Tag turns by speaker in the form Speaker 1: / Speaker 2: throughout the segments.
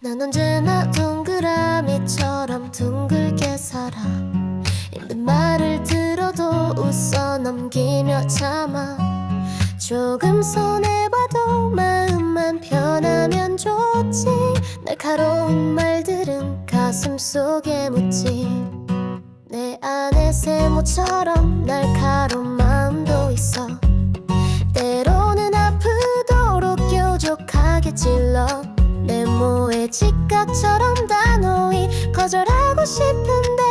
Speaker 1: 난 언제나 동그라미처럼 둥글게 살아. 힘든 말을 들어도 웃어 넘기며 참아. 조금 손해봐도 마음만 편하면 좋지. 날카로운 말들은 가슴 속에 묻지. 내 안에 세모처럼 날카로운 마음도 있어 네모의 직각처럼 단호히 거절하고 싶은데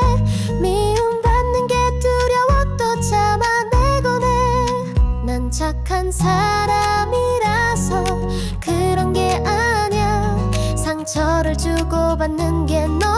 Speaker 1: 미움받는 게 두려워 또 참아내곤 해난 착한 사람이라서 그런 게 아냐 상처를 주고받는 게너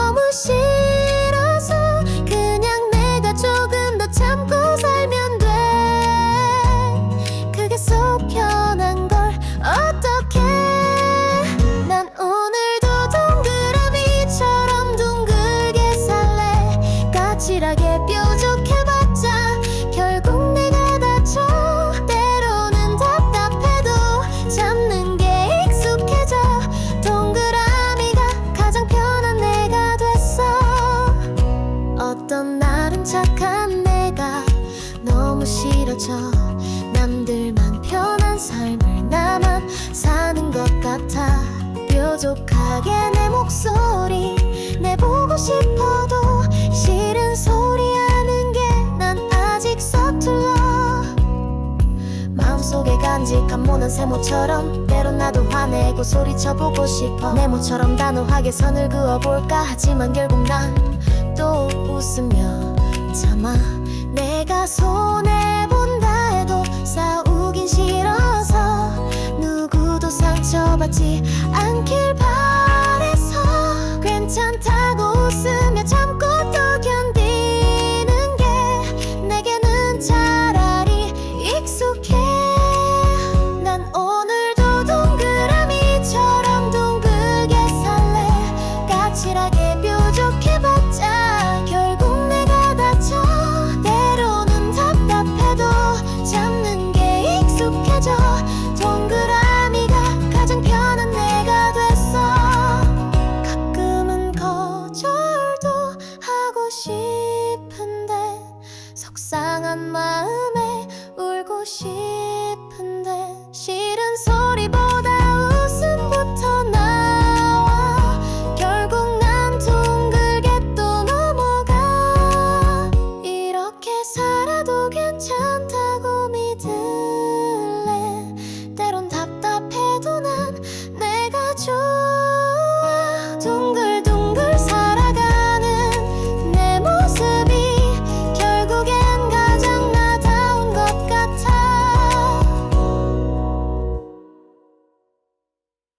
Speaker 1: 착한 내가 너무 싫어져. 남들만 편한 삶을 나만 사는 것 같아. 뾰족하게 내 목소리 내보고 싶어도 싫은 소리 하는 게 난 아직 서툴러. 마음속에 간직한 모난 세모처럼 때론 나도 화내고 소리쳐보고 싶어. 네모처럼 단호하게 선을 그어볼까 하지만 결국 난 그라 미가 가장 편한 내가 됐어 가끔은 거절도 하고 싶은데 속상한 마음에 울고 싶.